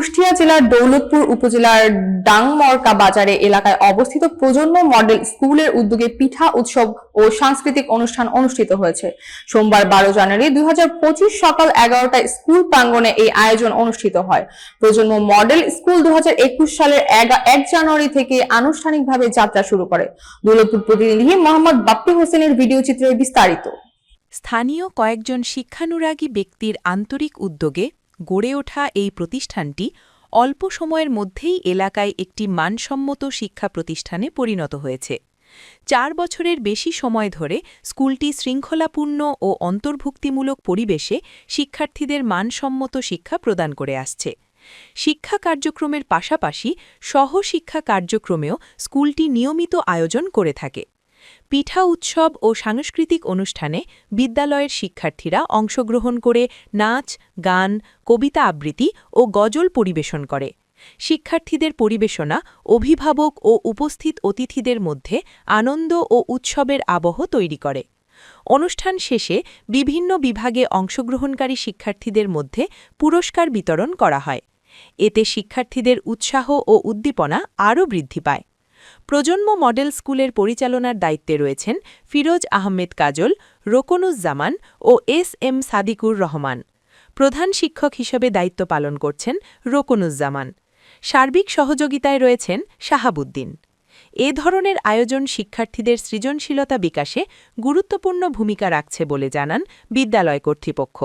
কুষ্টিয়া জেলার দৌলতপুর উপজেলার ডাংমরকা বাজারে এলাকায় অবস্থিত প্রজন্ম মডেল স্কুলের উদ্যোগে পিঠা উৎসব ও সাংস্কৃতিক অনুষ্ঠান অনুষ্ঠিত হয়েছে। সোমবার বারো জানুয়ারি দুই সকাল এগারোটায় স্কুল প্রাঙ্গনে এই আয়োজন অনুষ্ঠিত হয়। প্রজন্ম মডেল স্কুল দু হাজার একুশ সালের এক জানুয়ারি থেকে আনুষ্ঠানিকভাবে যাত্রা শুরু করে। দৌলতপুর প্রতিনিধি মোহাম্মদ বাপ্পি হোসেনের ভিডিও চিত্রে বিস্তারিত। স্থানীয় কয়েকজন শিক্ষানুরাগী ব্যক্তির আন্তরিক উদ্যোগে গড়ে ওঠা এই প্রতিষ্ঠানটি অল্প সময়ের মধ্যেই এলাকায় একটি মানসম্মত শিক্ষা প্রতিষ্ঠানে পরিণত হয়েছে। চার বছরের বেশি সময় ধরে স্কুলটি শৃঙ্খলাপূর্ণ ও অন্তর্ভুক্তিমূলক পরিবেশে শিক্ষার্থীদের মানসম্মত শিক্ষা প্রদান করে আসছে। শিক্ষা কার্যক্রমের পাশাপাশি সহশিক্ষা কার্যক্রমেও স্কুলটি নিয়মিত আয়োজন করে থাকে। পিঠা উৎসব ও সাংস্কৃতিক অনুষ্ঠানে বিদ্যালয়ের শিক্ষার্থীরা অংশগ্রহণ করে নাচ, গান, কবিতা আবৃত্তি ও গজল পরিবেশন করে। শিক্ষার্থীদের পরিবেশনা, অভিভাবক ও উপস্থিত অতিথিদের মধ্যে আনন্দ ও উৎসবের আবহ তৈরি করে। অনুষ্ঠান শেষে বিভিন্ন বিভাগে অংশগ্রহণকারী শিক্ষার্থীদের মধ্যে পুরস্কার বিতরণ করা হয়। এতে শিক্ষার্থীদের উৎসাহ ও উদ্দীপনা আরও বৃদ্ধি পায়। প্রজন্ম মডেল স্কুলের পরিচালনার দায়িত্বে রয়েছেন ফিরোজ আহমেদ কাজল, রোকনুজ্জামান ও এস এম সাদিকুর রহমান। প্রধান শিক্ষক হিসেবে দায়িত্ব পালন করছেন রোকনুজ্জামান। সার্বিক সহযোগিতায় রয়েছেন শাহাবুদ্দিন। এ ধরনের আয়োজন শিক্ষার্থীদের সৃজনশীলতা বিকাশে গুরুত্বপূর্ণ ভূমিকা রাখছে বলে জানান বিদ্যালয় কর্তৃপক্ষ।